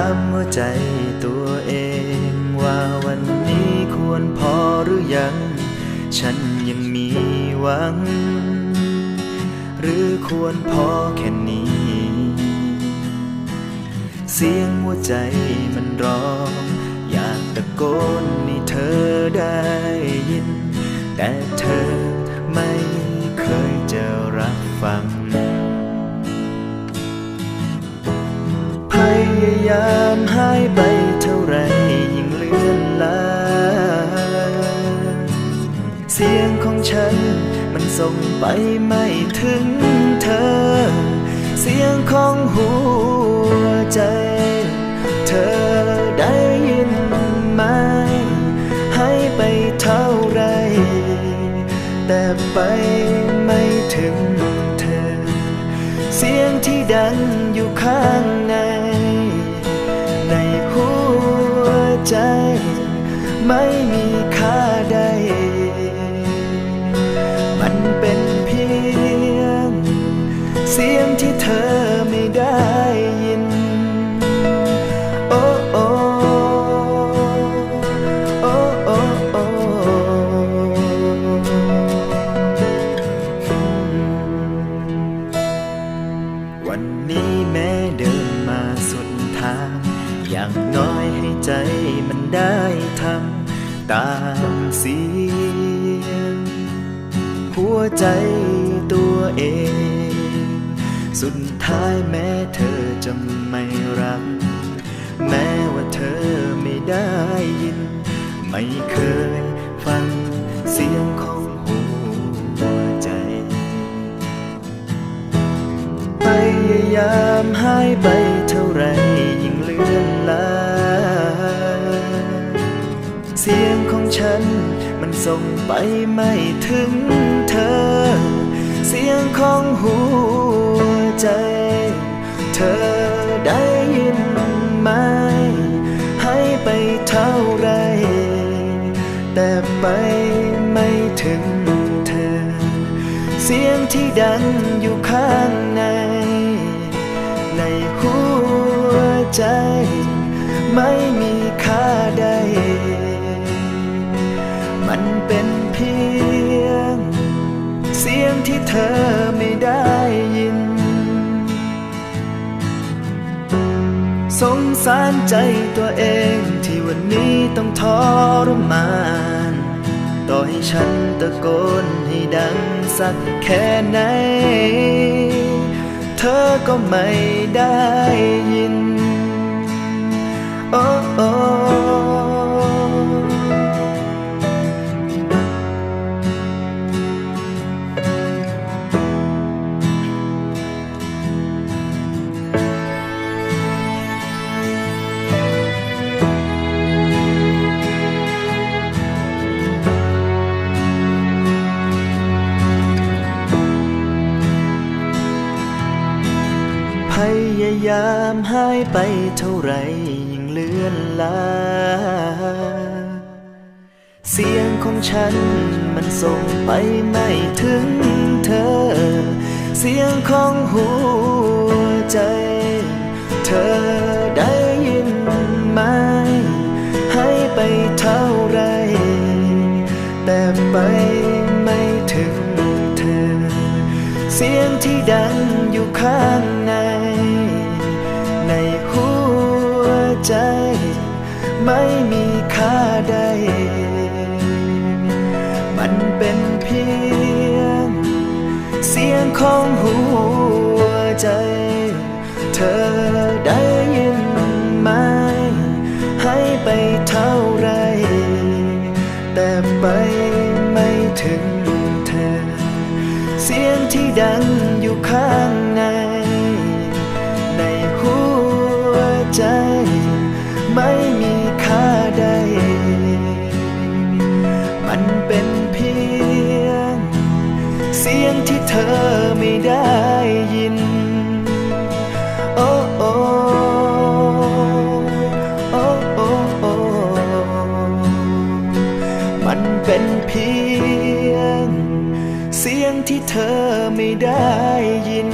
ามหัวใจตัวเองว่าวันนี้ควรพอหรือยัง ฉันยังมีหวัง หรือควรพอแค่นี้ เสียงหัวใจมันร้อง อยากตะโกนให้เธอได้ยิน แต่เธอไม่เคยจะรับฟัง ยายามหายไปเท่าไรยิ่งเลื่อนลางเสียงของฉันมันส่งไปไม่ถึงเธอ เสียงของหัวใจ เธอได้ยินไหมให้ไปเท่าไร แต่ไปไม่ถึงเธอ เสียงที่ดังอยู่ข้างใน ใจ ไม่มีค่าใด มันเป็นเพียง เสียงที่เธอไม่ได้ยิน โอ้โอ้โอ้โอ้โอ้วันนี้แม้เดินมาสุดทาง อย่างน้อย ใจมันได้ทำตามเสียงหัวใจตัวเอง สุดท้ายแม้เธอจะไม่รัก แม้ว่าเธอไม่ได้ยิน ไม่เคยฟังเสียงของหัวใจ พยายามหายไป ฉัน มันส่งไปไม่ถึงเธอ เสียงของหัวใจ เธอได้ยินไหมให้ไปเท่าไร แต่ไปไม่ถึงเธอ เสียงที่ดังอยู่ข้างใน ในหัวใจ ไม่มี มันเป็นเพียง เสียงที่เธอไม่ได้ยิน สงสารใจตัวเองที่วันนี้ต้องทรมานต่อให้ฉันตะโกนให้ดังสักแค่ไหน เธอก็ไม่ได้ยิน โอ้โอ้ พยายามหายไปเท่าไรยิ่งเลื่อนลา เสียงของฉันมันส่งไปไม่ถึงเธอ เสียงของหัวใจ เธอได้ยินไหมให้ไปเท่าไร แต่ไปไม่ถึงเธอ เสียงที่ดังอยู่ข้าง ของหัวใจ เธอได้ยินไหมให้ไปเท่าไร แต่ไปไม่ถึงเธอ เสียงที่ดังอยู่ข้างใน ในหัวใจ ไม่มีค่าใด มันเป็นเพียง เสียงที่เธอ ไม่ได้ยิน โอ้โอ้โอ้โอ้โอ้มันเป็นเพียง เสียงที่เธอไม่ได้ยิน